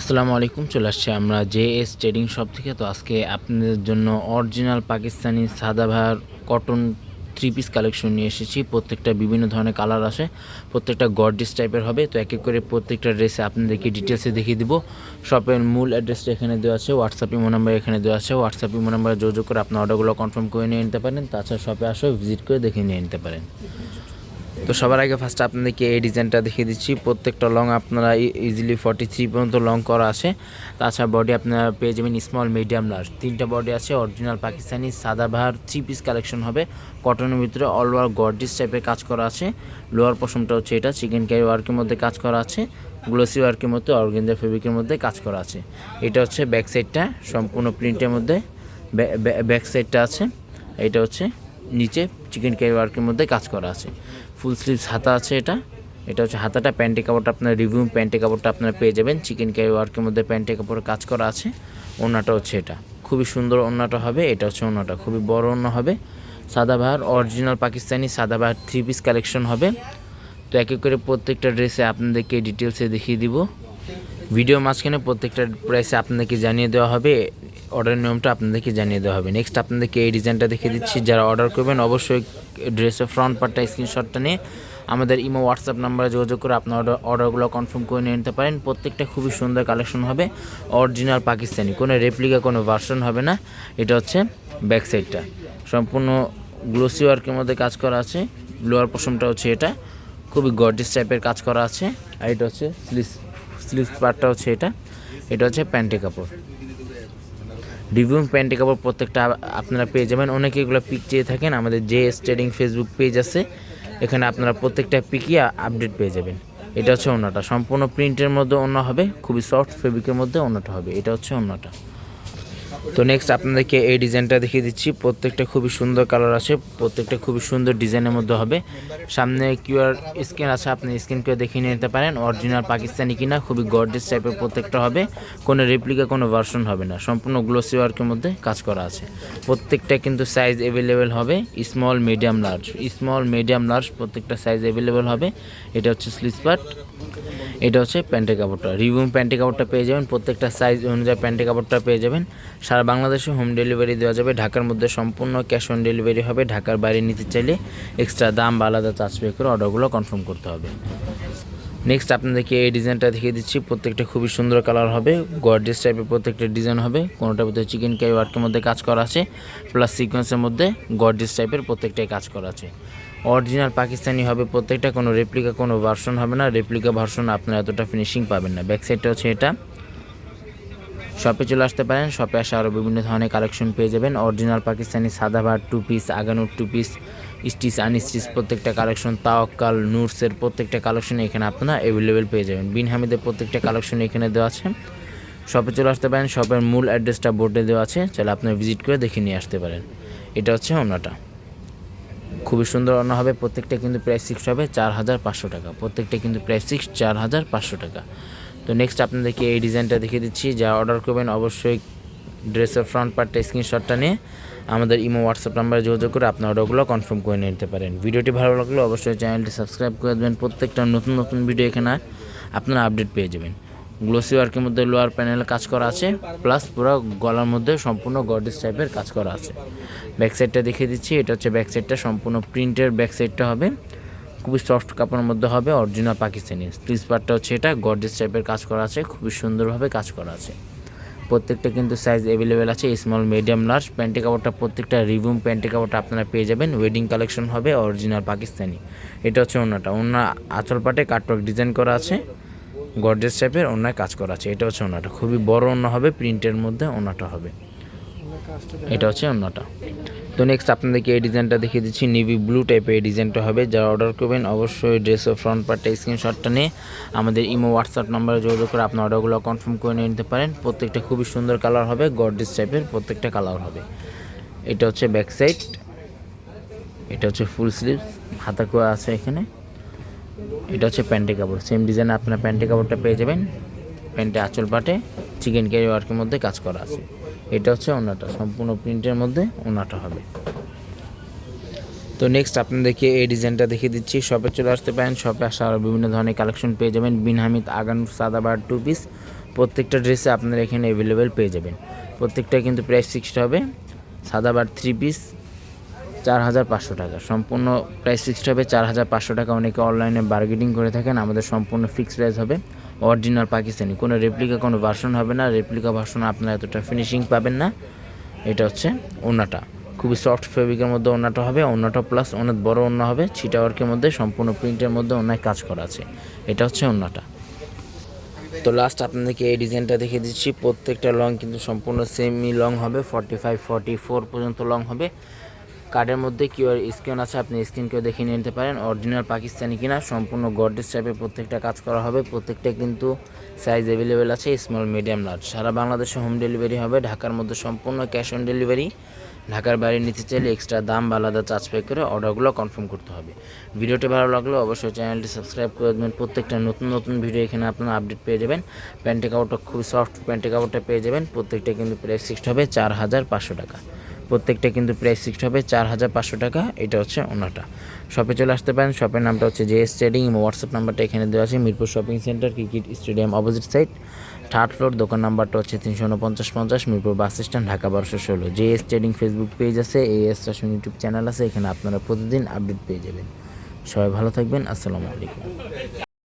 আসসালামু আলাইকুম, চলে আসছে আমরা জে এস ট্রেডিং শপ থেকে। তো আজকে আপনাদের জন্য অরিজিনাল পাকিস্তানি সাদাভার কটন থ্রি পিস কালেকশন নিয়ে এসেছি। প্রত্যেকটা বিভিন্ন ধরনের কালার আসে, প্রত্যেকটা গর্ডিস টাইপের হবে। তো এক এক করে প্রত্যেকটা ড্রেসে আপনাদেরকে ডিটেলসে দেখিয়ে দিব। শপের মূল অ্যাড্রেসটা এখানে দেওয়া আছে হোয়াটসঅ্যাপ ইমো নাম্বার এখানে দেওয়া আছে। হোয়াটসঅ্যাপ ইমো নাম্বারে যোগাযোগ করে আপনার অর্ডারগুলো কনফার্ম করে নিয়ে নিতে পারেন। তাছাড়া শপে আসো ভিজিট করে দেখে নিয়ে নিতে পারেন। তো সবার আগে ফার্স্ট আপনাদেরকে এই ডিজাইনটা দেখিয়ে দিচ্ছি। প্রত্যেকটা লং আপনারা ইজিলি ফর্টি থ্রি পর্যন্ত লং করা আছে। তাছাড়া বডি আপনারা পেয়ে যাবেন স্মল মিডিয়াম লার্জ তিনটা বডি আছে অরিজিনাল পাকিস্তানি, সাদা বাহার থ্রি পিস কালেকশন হবে। কটনের ভিতরে অল ওভার গর্ডিস টাইপের কাজ করা আছে। লোয়ার পশমটা হচ্ছে এটা চিকেন ক্যারি ওয়ার্কের মধ্যে কাজ করা আছে। গ্লোসি ওয়ার্কের মধ্যে অর্গেঞ্জা ফেব্রিকের মধ্যে কাজ করা আছে। এটা হচ্ছে ব্যাক সাইডটা সম্পূর্ণ প্রিন্টের মধ্যে। ব্যাক সাইডটা আছে। এটা হচ্ছে নিচে চিকেন ক্যারি ওয়ার্কের মধ্যে কাজ করা আছে। ফুল স্লিভস হাতা আছে এটা। এটা হচ্ছে হাতাটা, প্যান্টি কাপড়টা আপনার রিভিউ, প্যান্টি কাপড়টা আপনারা পেয়ে যাবেন। চিকেন ক্যারি ওয়ার্কের মধ্যে প্যান্টি কাপড়ে কাজ করা আছে। ওনাটা হচ্ছে এটা। খুবই সুন্দর ওনাটা হবে। এটা হচ্ছে ওনাটা খুবই বড় ওনা হবে। Sadabahar original Pakistani Sadabahar three piece collection হবে। তো এক এক করে প্রত্যেকটা ড্রেসে আপনাদেরকে ডিটেলসে দেখিয়ে দিব। ভিডিও মাঝখানে প্রত্যেকটা প্রাইসে আপনাদেরকে জানিয়ে দেওয়া হবে। অর্ডার নিয়মটা আপনাদেরকে জানিয়ে দেওয়া হবে। নেক্সট আপনাদেরকে এই ডিজাইনটা দেখিয়ে দিচ্ছি। যারা অর্ডার করবেন, অবশ্যই ড্রেসের ফ্রন্ট পার্টটা স্ক্রিনশটটা নিয়ে আমাদের ইমো হোয়াটসঅ্যাপ নাম্বারে যোগাযোগ করে আপনার অর্ডার অর্ডারগুলো কনফার্ম করে নিয়ে নিতে পারেন। প্রত্যেকটা খুবই সুন্দর কালেকশন হবে। অরিজিনাল পাকিস্তানি কোনো রেপ্লিকা কোনো ভার্সন হবে না। এটা হচ্ছে ব্যাক সাইডটা সম্পূর্ণ গ্লোসি ওয়ার্কের মধ্যে কাজ করা আছে। লোয়ার পশমটা হচ্ছে এটা। খুবই গর্ডিস টাইপের কাজ করা আছে। আর এটা হচ্ছে স্লিভ স্লিভ পার্টটা হচ্ছে এটা। এটা হচ্ছে প্যান্টি কাপড়। রিভিউ প্যান্টের কাপড় প্রত্যেকটা আপনারা পেয়ে যাবেন। অনেকে এগুলো পিক চেয়ে থাকেন, আমাদের যে স্টেডিং ফেসবুক পেজ আছে, এখানে আপনারা প্রত্যেকটা পিকই আপডেট পেয়ে যাবেন। এটা হচ্ছে অন্যটা। সম্পূর্ণ প্রিন্টের মধ্যে অন্য হবে, খুবই সফট ফেব্রিকের মধ্যে অন্যটা হবে। এটা হচ্ছে অন্যটা। তো নেক্সট আপনাদেরকে এই ডিজাইনটা দেখিয়ে দিচ্ছি। প্রত্যেকটা খুবই সুন্দর কালার আছে, প্রত্যেকটা খুবই সুন্দর ডিজাইনের মধ্যে হবে। সামনে কিউআর স্ক্রিন আছে, আপনি স্ক্রিন করে দেখে নিতে পারেন। অরিজিনাল পাকিস্তানি কিনা, খুবই গর্ডেস টাইপের প্রত্যেকটা হবে। কোনো রেপ্লিকা কোনো ভার্সন হবে না। সম্পূর্ণ গ্লোসি ওয়ার্কের মধ্যে কাজ করা আছে। প্রত্যেকটা কিন্তু সাইজ অ্যাভেলেবেল হবে। Small medium large small medium large প্রত্যেকটা সাইজ অ্যাভেলেবেল হবে। এটা হচ্ছে স্লিপ পার্ট এটা হচ্ছে প্যান্টের কাপড়টা। রিভিউ প্যান্টের কাপড়টা পেয়ে যাবেন। প্রত্যেকটা সাইজ অনুযায়ী প্যান্টের কাপড়টা পেয়ে যাবেন। সারা বাংলাদেশে হোম ডেলিভারি দেওয়া যাবে। ঢাকার মধ্যে সম্পূর্ণ ক্যাশ অন ডেলিভারি হবে। ঢাকার বাইরে নিতে চাইলে এক্সট্রা দাম বা আলাদা চার্জ পে করে অর্ডারগুলো কনফার্ম করতে হবে। নেক্সট আপনাদেরকে এই ডিজাইনটা দেখিয়ে দিচ্ছি। প্রত্যেকটা খুবই সুন্দর কালার হবে। গর্ডেস টাইপের প্রত্যেকটা ডিজাইন হবে। কোনোটার ভিতরে চিকেন ক্যারি ওয়ার্কের মধ্যে কাজ করা আছে। প্লাস সিকোয়েন্সের মধ্যে গর্ডেস টাইপের প্রত্যেকটাই কাজ করা আছে। অরিজিনাল পাকিস্তানি হবে প্রত্যেকটা। কোনো রেপ্লিকা কোনো ভার্সন হবে না। রেপ্লিকা ভার্সন আপনার এতটা ফিনিশিং পাবেন না। ব্যাক সাইডটা হচ্ছে এটা। শপে চলে আসতে পারেন। শপে আসে আরও বিভিন্ন ধরনের কালেকশন পেয়ে যাবেন। অরিজিনাল পাকিস্তানি সাদা ভার টু পিস আগানোর টু পিস স্টিচ আনস্টিচ প্রত্যেকটা কালেকশন তাওয়াক্কাল নুটসের প্রত্যেকটা কালেকশন এখানে আপনারা অ্যাভেলেবেল পেয়ে যাবেন। বিন হামিদের প্রত্যেকটা কালেকশন এখানে দেওয়া আছে। শপে চলে আসতে পারেন। শপের মূল অ্যাড্রেসটা বোর্ডে দেওয়া আছে। তাহলে আপনারা ভিজিট করে দেখে নিয়ে আসতে পারেন। এটা হচ্ছে অন্যটা। খুবই সুন্দর অন্য হবে। প্রত্যেকটা কিন্তু প্রাইস সিক্স হবে। চার হাজার পাঁচশো টাকা। প্রত্যেকটা কিন্তু প্রাইস সিক্স চার হাজার পাঁচশো টাকা। তো নেক্সট আপনাদেরকে এই ডিজাইনটা দেখিয়ে দিচ্ছি। যা অর্ডার করবেন অবশ্যই ড্রেসের ফ্রন্ট পার্টটা স্ক্রিনশটটা নিয়ে আমাদের ইমো হোয়াটসঅ্যাপ নাম্বারে যোগাযোগ করে আপনার অর্ডারগুলো কনফার্ম করে নিতে পারেন। ভিডিওটি ভালো লাগলে অবশ্যই চ্যানেলটি সাবস্ক্রাইব করে দেবেন। প্রত্যেকটা নতুন নতুন ভিডিও এখানে আপনারা আপডেট পেয়ে যাবেন। গ্লোসি ওয়ার্কের মধ্যে লোয়ার প্যানেলে কাজ করা আছে প্লাস পুরো গলার মধ্যে সম্পূর্ণ গডেস টাইপের কাজ করা আছে। ব্যাক সাইডটা দেখিয়ে দিচ্ছি। এটা হচ্ছে ব্যাক সাইডটা সম্পূর্ণ প্রিন্টের ব্যাক সাইডটা হবে। খুবই সফট কাপড়ের মধ্যে হবে অরিজিনাল পাকিস্তানি। স্লিজ পার্টটা হচ্ছে এটা গডেস টাইপের কাজ করা আছে, খুবই সুন্দরভাবে কাজ করা আছে। প্রত্যেকটা কিন্তু সাইজ অ্যাভেলেবেল আছে স্মল মিডিয়াম লার্জ প্যান্টি কাপড়টা প্রত্যেকটা রিভিউম প্যান্টি কাপড়টা আপনারা পেয়ে যাবেন। ওয়েডিং কালেকশন হবে অরিজিনাল পাকিস্তানি। এটা হচ্ছে ওনাটা। ওনা আঁচল পাটে কাটওয়ার্ক ডিজাইন করা আছে গর্জেস টাইপের ওনায় কাজ করা আছে। এটা হচ্ছে ওনাটা। খুবই বড় ওনা হবে প্রিন্টের মধ্যে ওনাটা হবে। এটা হচ্ছে অন্যটা। তো নেক্সট আপনাদেরকে এই ডিজাইনটা দেখিয়ে দিচ্ছি। নেভি ব্লু টাইপের এই ডিজাইনটা হবে। যারা অর্ডার করবেন, অবশ্যই ড্রেসের ফ্রন্ট পার্টটা স্ক্রিনশটটা নিয়ে আমাদের ইমো হোয়াটসঅ্যাপ নাম্বারে যোগাযোগ করে আপনার অর্ডারগুলো কনফার্ম করে নিয়ে নিতে পারেন। প্রত্যেকটা খুবই সুন্দর কালার হবে গর্ডিস টাইপের প্রত্যেকটা কালার হবে। এটা হচ্ছে ব্যাক সাইড এটা হচ্ছে ফুল স্লিভ হাতা কোয়া আছে এখানে। এটা হচ্ছে প্যান্টি কাপড়। সেম ডিজাইন আপনার প্যান্টি কাপড়টা পেয়ে যাবেন। প্যান্টে আঁচল পাটে। চিকেন ক্যারি ওয়ার্কের মধ্যে কাজ করা আছে। এটা হচ্ছে ওনাটা, সম্পূর্ণ প্রিন্টের মধ্যে ওনাটা হবে। তো নেক্সট আপনাদেরকে এই ডিজাইনটা দেখিয়ে দিচ্ছি। শপে চলে আসতে পারেন শপে আসা আরও বিভিন্ন ধরনের কালেকশন পেয়ে যাবেন। বিন হামিদ আগানুর সাদাবার টু পিস প্রত্যেকটা ড্রেসে আপনারা এখানে অ্যাভেলেবেল পেয়ে যাবেন। প্রত্যেকটা কিন্তু প্রাইস ফিক্সড হবে। সাদাবার থ্রি পিস চার হাজার পাঁচশো টাকা। সম্পূর্ণ প্রাইস ফিক্সড হবে, চার হাজার পাঁচশো টাকা। অনেকে অনলাইনে বার্গেনিং করে থাকেন, আমাদের সম্পূর্ণ ফিক্সড প্রাইস হবে। অরিজিনাল পাকিস্তানি। কোনো রেপ্লিকা কোনো ভার্সন হবে না। রেপ্লিকা ভার্সন আপনারা এতটা ফিনিশিং পাবেন না। এটা হচ্ছে ওনাটা খুবই সফট ফেব্রিকের মধ্যে ওনাটা হবে। ওনাটা প্লাস অনেক বড় ওনা হবে। ছিটা ওয়ার্কের মধ্যে, সম্পূর্ণ প্রিন্টের মধ্যে ওনায় কাজ করা আছে। এটা হচ্ছে ওনাটা তো লাস্ট আপনাদেরকে এই ডিজাইনটা দেখিয়ে দিচ্ছি। প্রত্যেকটা লং কিন্তু সম্পূর্ণ সেমি লং হবে। ফর্টি ফাইভ ফর্টি ফোর পর্যন্ত লং হবে। কার্ডের মধ্যে কিউআর স্ক্রিন আছে, আপনি স্ক্রিনকেও দেখে নিয়ে নিতে পারেন। অরিজিনাল পাকিস্তানি কিনা, সম্পূর্ণ গডরেজ টাইপের প্রত্যেকটা কাজ করা হবে। প্রত্যেকটা কিন্তু সাইজ অ্যাভেলেবেল আছে স্মল মিডিয়াম লার্জ সারা বাংলাদেশে হোম ডেলিভারি হবে, ঢাকার মধ্যে সম্পূর্ণ ক্যাশ অন ডেলিভারি ঢাকার বাইরে নিতে চাইলে এক্সট্রা দাম বা আলাদা চার্জ পে করে অর্ডারগুলো কনফার্ম করতে হবে। ভিডিওটি ভালো লাগলে অবশ্যই চ্যানেলটি সাবস্ক্রাইব করে দেবেন প্রত্যেকটা নতুন নতুন ভিডিও এখানে আপনারা আপডেট পেয়ে যাবেন। প্যান্টি কাপড়টা খুবই সফট প্যান্টি কাপড়টা পেয়ে যাবেন। প্রত্যেকটা কিন্তু প্রাইস ফিক্সড হবে চার হাজার পাঁচশো টাকা। প্রত্যেকটা কিন্তু প্রাইস ফিক্সড হবে চার হাজার পাঁচশো টাকা, এটা হচ্ছে ওনাটা। শপে চলে আসতে পারেন শপের নামটা হচ্ছে জে এস ট্রেডিং এবং হোয়াটসঅ্যাপ নাম্বারটা এখানে দেওয়া আছে, Mirpur shopping centre cricket stadium opposite side third floor দোকান নাম্বারটা হচ্ছে তিনশো উনপঞ্চাশ পঞ্চাশ, মিরপুর বাস স্ট্যান্ড ঢাকা বারোশো ষোলো। J S trading Facebook page আছে এ এস ইউটিউব চ্যানেল আছে, এখানে আপনারা প্রতিদিন আপডেট পেয়ে যাবেন। সবাই ভালো থাকবেন, আসসালামু আলাইকুম।